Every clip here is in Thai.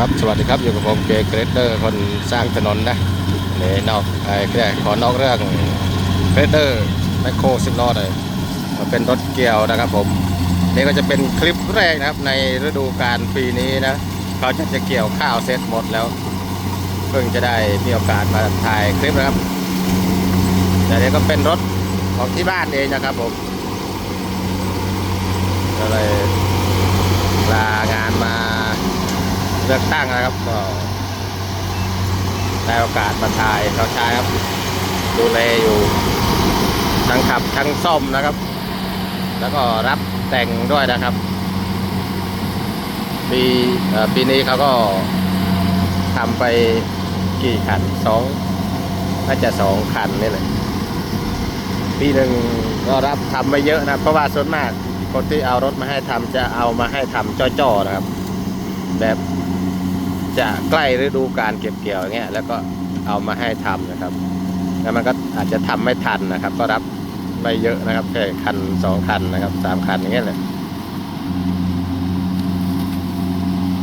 ครับสวัสดีครับอยู่กับผมเกเกรเดอร์คนสร้างถนนนะเนี่ยนอกไอ้แค่ขอนอกเรื่องเกรเดอร์แมคโครสิบล้อเลยมาเป็นรถเกี่ยวนะครับผมนี่ก็จะเป็นคลิปแรกนะครับในฤดูกาลปีนี้นะเขาจะจะเกี่ยวข้าวเสร็จหมดแล้ว เพิ่งจะได้มีโอกาสมาถ่ายคลิปนะครับแต่นี่ก็เป็นรถของที่บ้านเองนะครับผมก็เลยลางานมา เลือกตั้งนะครับก็ได้โอกาสมาถ่ายเขาใช้ครับ ดูแลอยู่ทั้งขับทั้งซ่อมนะครับ แล้วก็รับแต่งด้วยนะครับ ปีปีนี้เขาก็ทำไปกี่คันสองน่าจะสองคันนี่แหละปีหนึ่งก็รับทำไม่เยอะนะเพราะว่าส่วนมากคนที่เอารถมาให้ทำจะเอามาให้ทำจ้อๆนะครับ แบบ จะใกล้ฤดูการเก็บเกี่ยวเงี้ยแล้วก็เอามาให้ทำนะครับ แล้วมันก็อาจจะทำไม่ทันนะครับ ก็รับไม่เยอะนะครับแค่คันสองคันนะครับสามคันอย่างเงี้ยแหละ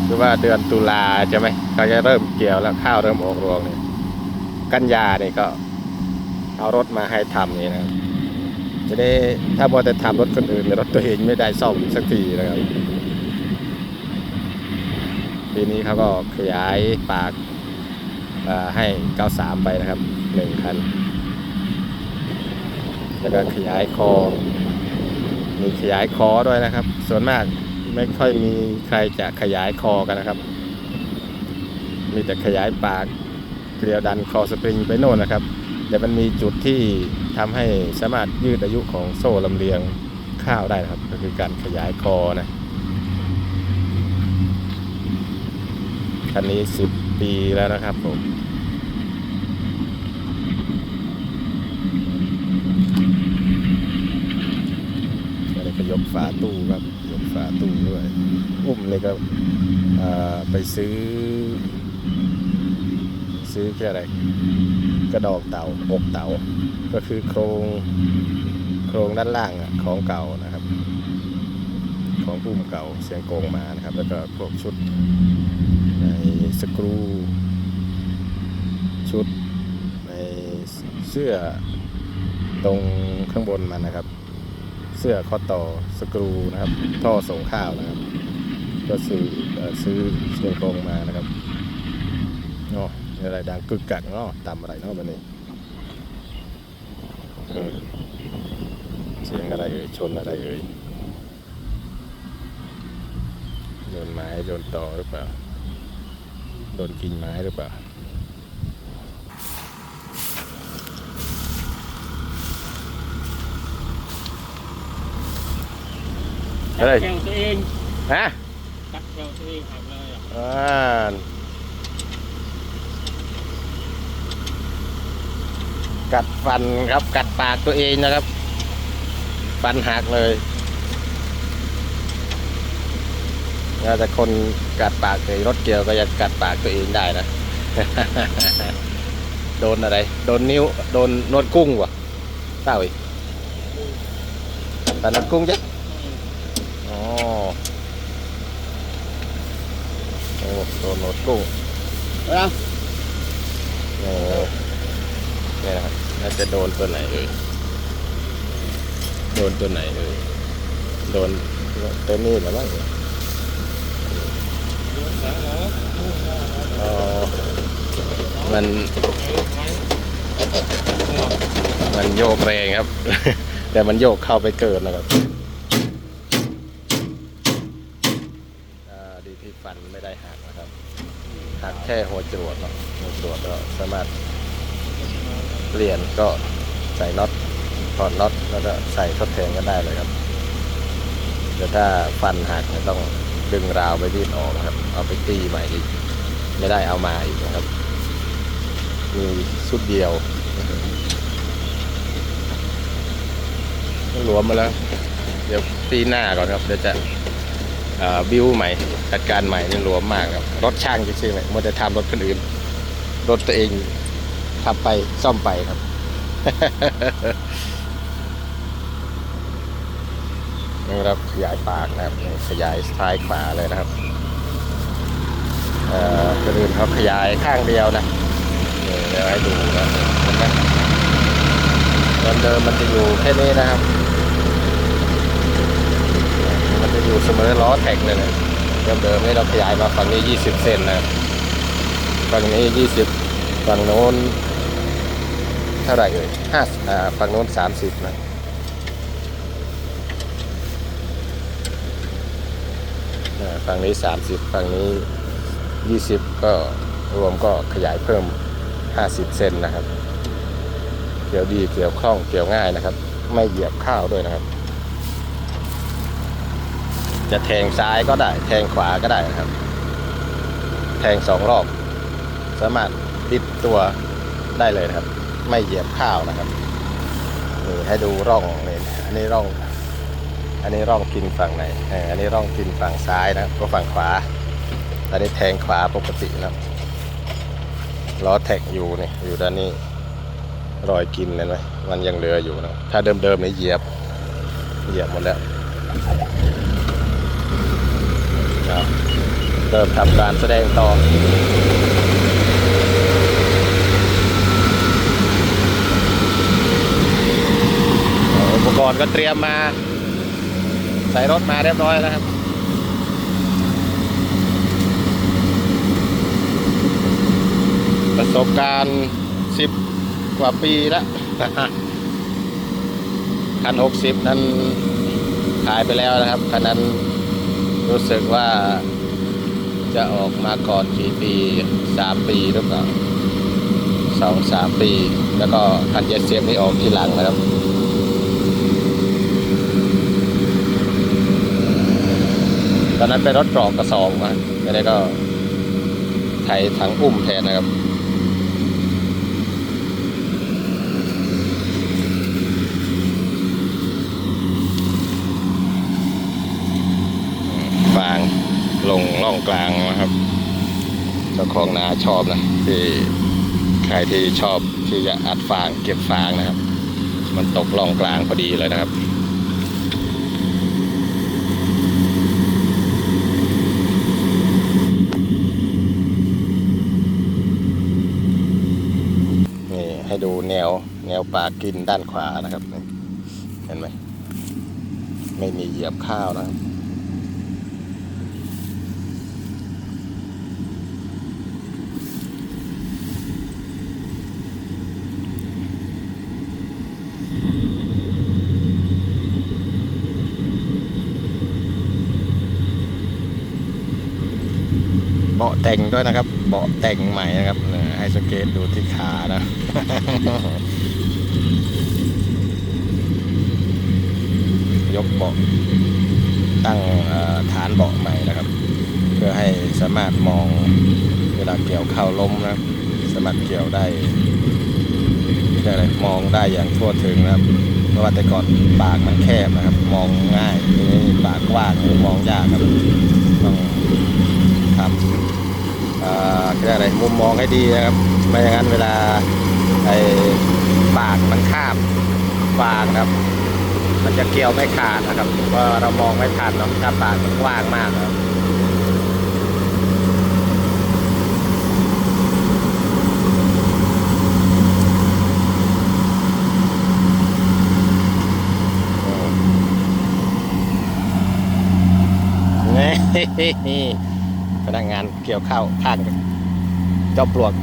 คือว่าเดือนตุลาใช่ไหมเขาจะเริ่มเกี่ยวแล้วข้าวเริ่มออกรวงเนี่ยกันยาเนี่ยก็เอารถมาให้ทำนี่นะครับจะได้ถ้ามัวแต่ทำรถคนอื่นเนี่ยรถตัวเองไม่ได้ซ่อมสักทีนะครับ ปีนี้เขาก็ขยายปากเอ่อให้ 93 ไปนะครับหนึ่งคัน แล้วก็ขยายคอ มีขยายคอด้วยนะครับ ส่วนมากไม่ค่อยมีใครจะขยายคอกันนะครับ มีแต่ขยายปากเกลียวดันคอสปริงไปโน่นนะครับ แต่มันมีจุดที่ทำให้สามารถยืดอายุของโซ่ลำเลียงข้าวได้นะครับ ก็คือการขยายคอนะ คันนี้ 10 ปีแล้วนะครับผมอะไรก็ยกฝาตู้ครับ ยกฝาตู้ด้วย อุ้มเลยก็ไปซื้อ ซื้อแค่อะไร กระดอกเต่าอกเต่า ก็คือโครง โครงด้านล่างอะของเก่านะครับ ของปุ่มเก่าเสียงโกงมานะครับ แล้วก็พวกชุดในสกรูชุดในเสื้อตรงข้างบนมันนะครับ เสื้อข้อต่อสกรูนะครับ ท่อส่งข้าวนะครับ ก็ซื้ออซื้อเชียงโกงมานะครับเนาะอะไรดังกึกกักเนาะตามอะไรเนาะวันนี้เออเสียงอะไรเอ่ยชนอะไรเอ่ยโดน ไม้โดนต่อหรือเปล่า โดนกิ่งไม้หรือเปล่าอะไรแกวตัวเองฮะตักแกวตัวเองหักเลยอะอ่ากัดฟันครับ กัดปากตัวเองนะครับ ฟันหักเลย แล้วแต่คนกัดปากเลยรถเกี่ยวก็จะกัดปากตัวเองได้นะ โดนอะไร โดนนิ้ว โดนนวดกุ้งวะเปล่าอีกแต่นวดกุ้งจ้ะอ๋อโอ้โดนนวดกุ้งนะโอ้เนี่ยนะครับน่าจะโดนตัวไหนเอ่ยโดนตัวไหนเอ่ยโดนตัวนี้หรือมั้ง อ๋อมันมันโยกแรงครับ แต่มันโยกเข้าไปเกินนะครับดีที่ฟันไม่ได้หักนะครับหักแค่หัวจรวดเนาะหัวจรวดก็สามารถเปลี่ยนก็ใส่น็อตถอดน็อตแล้วก็ใส่ทดแทนกันได้เลยครับแต่ถ้าฟันหักเนี่ยต้อง ดึงราวไปรีดออกนะครับ เอาไปตีใหม่อีกไม่ได้เอามาอีกนะครับ มีชุดเดียวรวมมาแล้ว เดี๋ยวปีหน้าก่อนครับเดี๋ยวจะบิวใหม่จัดการใหม่นี่รวมมากครับรถช่างจริงๆเลยมัวแต่ทำรถคนอื่น รถตัวเองขับไปซ่อมไปครับ นี่ครับขยายปากนะครับขยายท้ายขวาเลยนะครับเอ่อคนอื่นเขาขยายข้างเดียวนะเดี๋ยวให้ดูนะเห็นไหมเดิมมันจะอยู่แค่นี้นะครับ มันจะอยู่เสมอล้อแท็กเลยนะเดิมๆนี่เราขยายมาฝั่งนี้ 20 เซนนะฝั่งนี้ 20 ฝั่งโน้นเท่าไหร่เอ่ยห้าอ่าฝั่งโน้น 30 นะ อ่า ฝั่งนี้ 30 ฝั่งนี้ 20 ก็รวมก็ขยายเพิ่ม 50 เซนนะครับ เกี่ยวดีเกี่ยวคล่องเกี่ยวง่ายนะครับ ไม่เหยียบข้าวด้วยนะครับ จะแทงซ้ายก็ได้ แทงขวาก็ได้นะครับ แทงสองรอบ สามารถติดตัวได้เลยนะครับ ไม่เหยียบข้าวนะครับนี่ให้ดูร่องนี่อันนี้ร่อง อันนี้ร่องกินฝั่งไหนอันนี้ร่องกินฝั่งซ้ายนะก็ฝั่งขวา อันนี้แทงขวาปกตินะครับล้อแท็กอยู่นี่อยู่ด้านนี้รอยกินเห็นไหมมันยังเหลืออยู่นะถ้าเดิมๆนี่เหยียบเหยียบหมดแล้วครับเริ่มทำการแสดงต่ออุปกรณ์ก็เตรียมมา ใส่รถมาเรียบร้อยแล้วครับประสบการณ์สิบกว่าปีแล้วคันหกสิบนั้นขายไปแล้วนะครับคันนั้นรู้สึกว่าจะออกมาก่อนกี่ปีสามปีหรือเปล่าสองสามปี แล้วก็คันเจ็ดเสียบนี่ออกทีหลังนะครับ ตอนนั้นเป็นรถกรอกกระสอบมาไม่ได้ก็ไถถังอุ้มแทนนะครับฟางลงร่องกลางนะครับเจ้าของนาชอบนะที่ใครที่ชอบที่จะอัดฟางเก็บฟางนะครับ มันตกร่องกลางพอดีเลยนะครับ นี่ให้ดูแน วแนวปลากินด้านขวานะครับ เห็นไหมไม่มีเหยียบข้าวนะครับเบาะแต่งด้วยนะครับ เบาะแต่งใหม่นะครับ ให้สเกตดูที่ขานะ ยกเบาะตั้งฐานเบาะใหม่นะครับ เพื่อให้สามารถมองเวลาเกี่ยวเข้าล้มนะครับ สามารถเกี่ยวได้เรียกอะไรมองได้อย่างทั่วถึงนะครับเพราะว่าแต่ก่อนปากมันแคบนะครับ มองง่ายทีนี้ปากกว้างมองยากครับต้องทำเอ่ออะไรมุมมองให้ดีนะครับ ไม่อย่างนั้นเวลาไอ้ปากมันข้ามฟางนะครับ มันจะเกี่ยวไม่ขาดนะครับเพราะเรามองไม่ทันเนาะถ้าปากมันกว้างมากครับนี่พนักงานเกี่ยวข้าวข้างเจ้าปลวก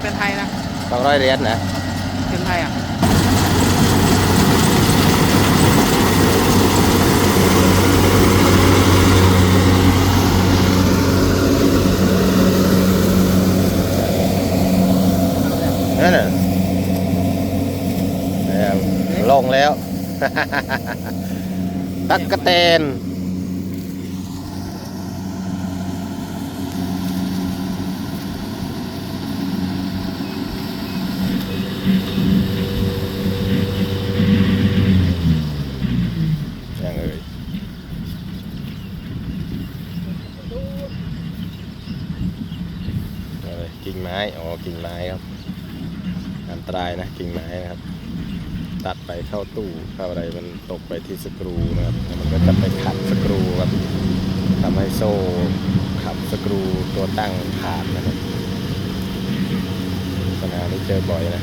เป็นไทยนะ สองร้อยเหรียญนะเป็นไทยอะ นั่นน่ะเนี่ยลงแล้ว ตักกะเตนยังเอ่ยอะไร กิ่งไม้ครับ อันตรายนะกิ่งไม้นะครับ ตัดไปเข้าตู้เข้าอะไรมันตกไปที่สกรูนะครับมันก็จะไปขัดสกรูครับทำให้โซ่ขับสกรูตัวตั้งขาดนะครับปัญหาที่เจอบ่อยนะ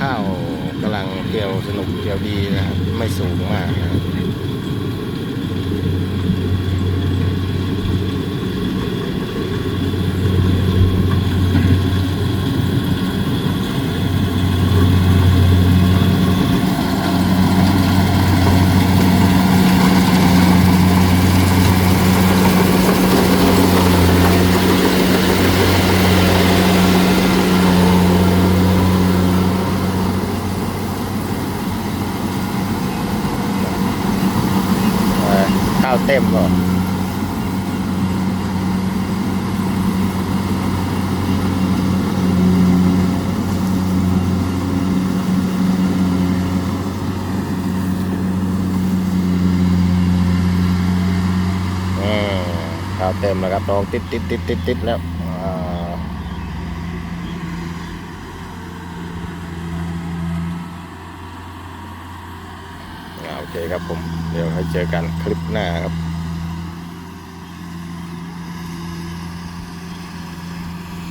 ข้าวกำลังเกี่ยวสนุกเกี่ ยวดีนะครับไม่สูงมากนะครับเอ่อข้าว เต็มก็อืมข้าวเต็มแล้วครับลองติดติดติดติดติดแล้วอ่าอ่าโอเคครับผม เดี๋ยวให้เจอกันคลิปหน้าครับ